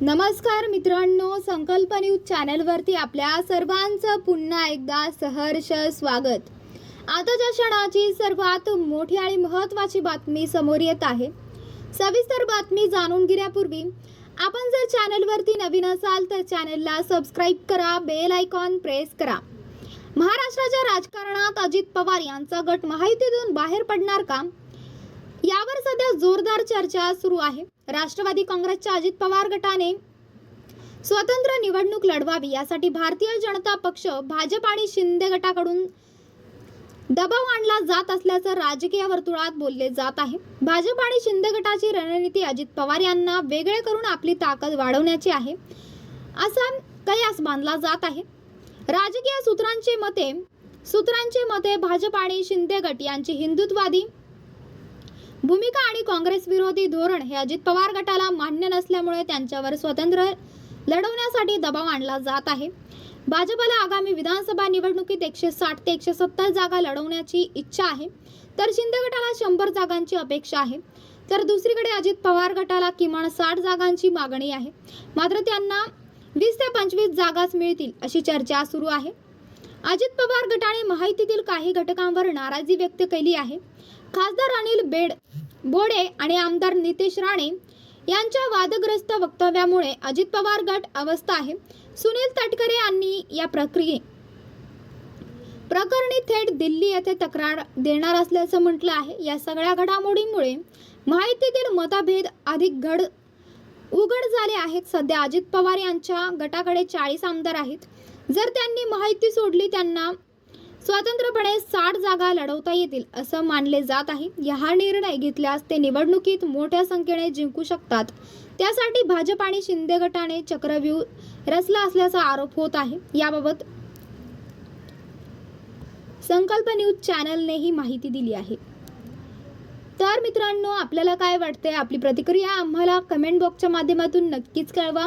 नमस्कार मित्रांनो संकल्प न्यूज चॅनलवरती आपल्या सर्वांचं पुन्हा एकदा सहर्ष स्वागत. आताच्या क्षणाची सर्वात मोठी आणि महत्त्वाची बातमी समोर येत आहे सविस्तर बातमी जाणून घेण्यापूर्वी आपण जर चॅनलवरती नवीन असाल तर चॅनलला सबस्क्राईब करा बेल आयकॉन प्रेस करा. महाराष्ट्राच्या राजकारणात अजित पवार यांचा गट महायुतीतून बाहेर पडणार का? यावर सध्या जोरदार चर्चा सुरू आहे. राष्ट्रवादी काँग्रेसच्या अजित पवार गटाने स्वतंत्र निवडणूक लढवावी यासाठी भारतीय जनता पक्ष भाजप आणि शिंदे गटाकडून दबाव आणला जात असल्याचं राजकीय वर्तुळात बोलले जात आहे. भाजप आणि शिंदे गटाची रणनीती अजित पवार यांना वेगळे करून आपली ताकद वाढवण्याची आहे असा कयास बांधला जात आहे. राजकीय सूत्रांचे मते सूत्रांचे मते भाजप आणि शिंदे गट यांची हिंदुत्ववादी भूमिका आणि काँग्रेस विरोधी धोरण हे अजित पवार गटाला मान्य नसल्यामुळे त्यांच्यावर स्वतंत्र लढवण्यासाठी दबाव आणला जात आहे. भाजपला आगामी विधानसभा निवडणुकीत एकशे साठ ते एकशे सत्तर जागा लढवण्याची इच्छा आहे. तर शिंदे गटाला शंभर जागांची अपेक्षा आहे. तर दुसरीकडे अजित पवार गटाला किमान साठ जागांची मागणी आहे. मात्र त्यांना वीस ते पंचवीस जागाच मिळतील अशी चर्चा सुरू आहे. अजित पवार गटाने माहितीतील काही घटकांवर नाराजी व्यक्त केली आहे. खासदार अनिल बेड बोडे आणि आमदार नितेश राणे यांच्या वादग्रस्त वक्तव्यामुळे अजित पवार गट अवस्था आहे. सुनील तटकरे यांनी या प्रक्रिये प्रकरणी थेट दिल्ली येथे तक्रार देणार असल्याचं म्हटलं आहे. या सगळ्या घडामोडींमुळे माहितीतील मतभेद अधिक घड उघड झाले आहेत. सध्या अजित पवार यांच्या गटाकडे चाळीस आमदार आहेत. जर त्यांनी माहिती सोडली त्यांना स्वतंत्रपणे साठ जागा लढवता येतील असं मानले जात आहे. या हा निर्णय घेतल्यास ते निवडणुकीत मोठ्या संख्येने जिंकू शकतात. त्यासाठी भाजप आणि शिंदे गटाने चक्रव्यूह रचला असल्याचा आरोप होत आहे. याबाबत संकल्प न्यूज चॅनलने ही माहिती दिली आहे. तर मित्रांनो आपल्याला काय वाटते आपली प्रतिक्रिया आम्हाला कमेंट बॉक्सच्या माध्यमातून नक्कीच कळवा.